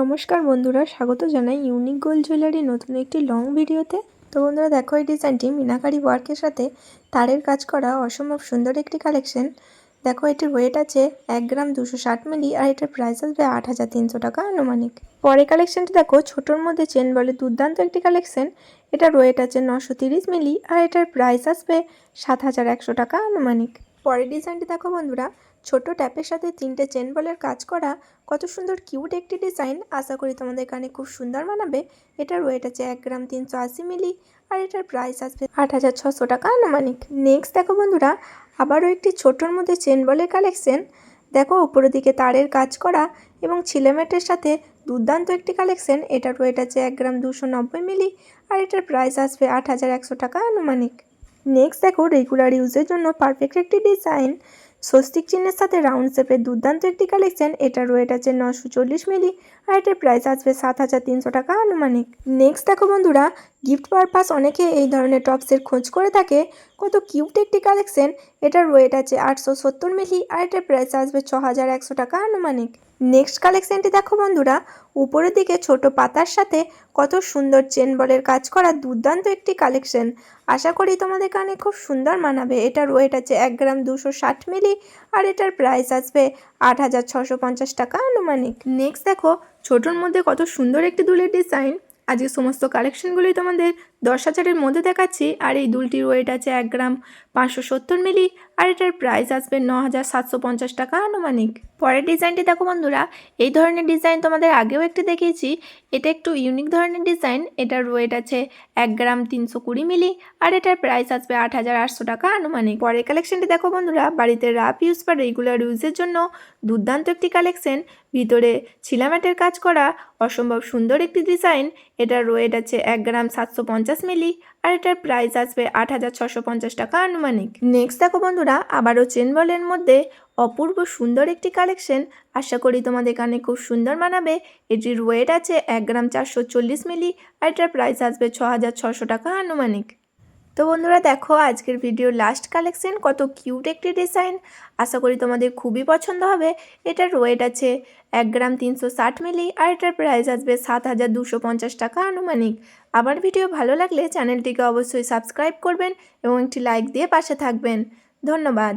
নমস্কার বন্ধুরা, স্বাগত জানাই ইউনিক গোল্ড জুয়েলারি নতুন একটি লং ভিডিওতে। তো বন্ধুরা, দেখো এই ডিজাইনটি মিনাকারি ওয়ার্কের সাথে তারের কাজ করা অসম্ভব সুন্দর একটি কালেকশন দেখো এটির ওয়েট আছে এক গ্রাম দুশো ষাট মিলি আর এটার প্রাইস আসবে আট হাজার তিনশো টাকা আনুমানিক। পরে কালেকশনটি দেখো, ছোটোর মধ্যে চেন বলে দুর্দান্ত একটি কালেকশন এটার ওয়েট আছে নশো তিরিশ মিলি আর এটার প্রাইস আসবে সাত হাজার একশো টাকা আনুমানিক। পরের ডিজাইনটি দেখো বন্ধুরা, ছোট ট্যাপের সাথে তিনটে চেন বলের কাজ করা, কত সুন্দর কিউট একটি ডিজাইন। আশা করি তোমাদের কানে খুব সুন্দর মানাবে এটার ওয়েট আছে এক গ্রাম তিনশো আশি মিলি আর এটার প্রাইস আসবে আট হাজার ছশো টাকা আনুমানিক। নেক্সট দেখো বন্ধুরা, আবারও একটি ছোটোর মধ্যে চেন বলের কালেকশন দেখো উপরের দিকে তারের কাজ করা এবং ছিলেমেটের সাথে দুর্দান্ত একটি কালেকশন এটার ওয়েট আছে এক গ্রাম দুশো নব্বই মিলি আর এটার প্রাইস আসবে আট হাজার একশো টাকা আনুমানিক। নেক্সট দেখো রেগুলার ইউজের জন্য পারফেক্ট একটি ডিজাইন স্বস্তিক চিহ্নের সাথে রাউন্ড শেপের দুর্দান্ত একটি কালেকশন এটা ওয়েট আছে নশো চল্লিশ মিলি আর এটার প্রাইস আসবে সাত হাজার তিনশো টাকা আনুমানিক। নেক্সট দেখো বন্ধুরা গিফট পারপাস অনেকে এই ধরনের টপসের খোঁজ করে থাকে। কত কিউট একটি কালেকশন এটার ওয়েট আছে আটশো সত্তর মিলি আর এটার প্রাইস আসবে ছ হাজার একশো টাকা আনুমানিক। নেক্সট কালেকশনটি দেখো বন্ধুরা, উপরের দিকে ছোট পাতার সাথে কত সুন্দর চেন বলের কাজ করা দুর্দান্ত একটি কালেকশন আশা করি তোমাদের কানে খুব সুন্দর মানাবে। এটার ওয়েট আছে এক গ্রাম দুশো ষাট মিলি আর এটার প্রাইস আসবে আট হাজার ছশো পঞ্চাশ টাকা আনুমানিক। নেক্সট দেখো, ছোটোর মধ্যে কত সুন্দর একটি দুলের ডিজাইন আজকে সমস্ত কালেকশনগুলোই তোমাদের দশ হাজারের মধ্যে দেখাচ্ছি। আর এই দুলটির ওয়েট আছে এক গ্রাম পাঁচশো সত্তর মিলি, আর এটার প্রাইস আসবে ন হাজার সাতশো পঞ্চাশ টাকা আনুমানিক। পরের ডিজাইনটি দেখো বন্ধুরা, এই ধরনের ডিজাইন তোমাদের আগেও একটি দেখিয়েছি। এটা একটু ইউনিক ধরনের ডিজাইন এটার ওয়েট আছে এক গ্রাম তিনশো কুড়ি মিলি, আর এটার প্রাইস আসবে আট হাজার আটশো টাকা আনুমানিক। পরের কালেকশনটি দেখো বন্ধুরা, বাড়িতে রাপ ইউজ বা রেগুলার ইউজের জন্য দুর্দান্ত একটি কালেকশন ভিতরে ছিলাম্যাটের কাজ করা, অসম্ভব সুন্দর একটি ডিজাইন এটার ওয়েট আছে এক গ্রাম সাতশো পঞ্চাশ মিলি আর এটার প্রাইস আসবে আট হাজার ছশো পঞ্চাশ টাকা আনুমানিক। নেক্সট দেখো বন্ধুরা, আবারও চেন বলের মধ্যে অপূর্ব সুন্দর একটি কালেকশন আশা করি তোমাদের কানে খুব সুন্দর মানাবে। এটির ওয়েট আছে এক গ্রাম চারশো চল্লিশ মিলি আর এটার প্রাইস আসবে ছ হাজার ছশো টাকা আনুমানিক। তো বন্ধুরা, দেখো আজকের ভিডিও লাস্ট কালেকশন কত কিউট একটি ডিজাইন আশা করি তোমাদের খুবই পছন্দ হবে। এটার ওয়েট আছে এক গ্রাম তিনশো ষাট মিলি আর এটার প্রাইস আসবে সাত হাজার দুশো পঞ্চাশ টাকা আনুমানিক। আমার ভিডিও ভালো লাগলে চ্যানেলটিকে অবশ্যই সাবস্ক্রাইব করবেন এবং একটি লাইক দিয়ে পাশে থাকবেন। ধন্যবাদ।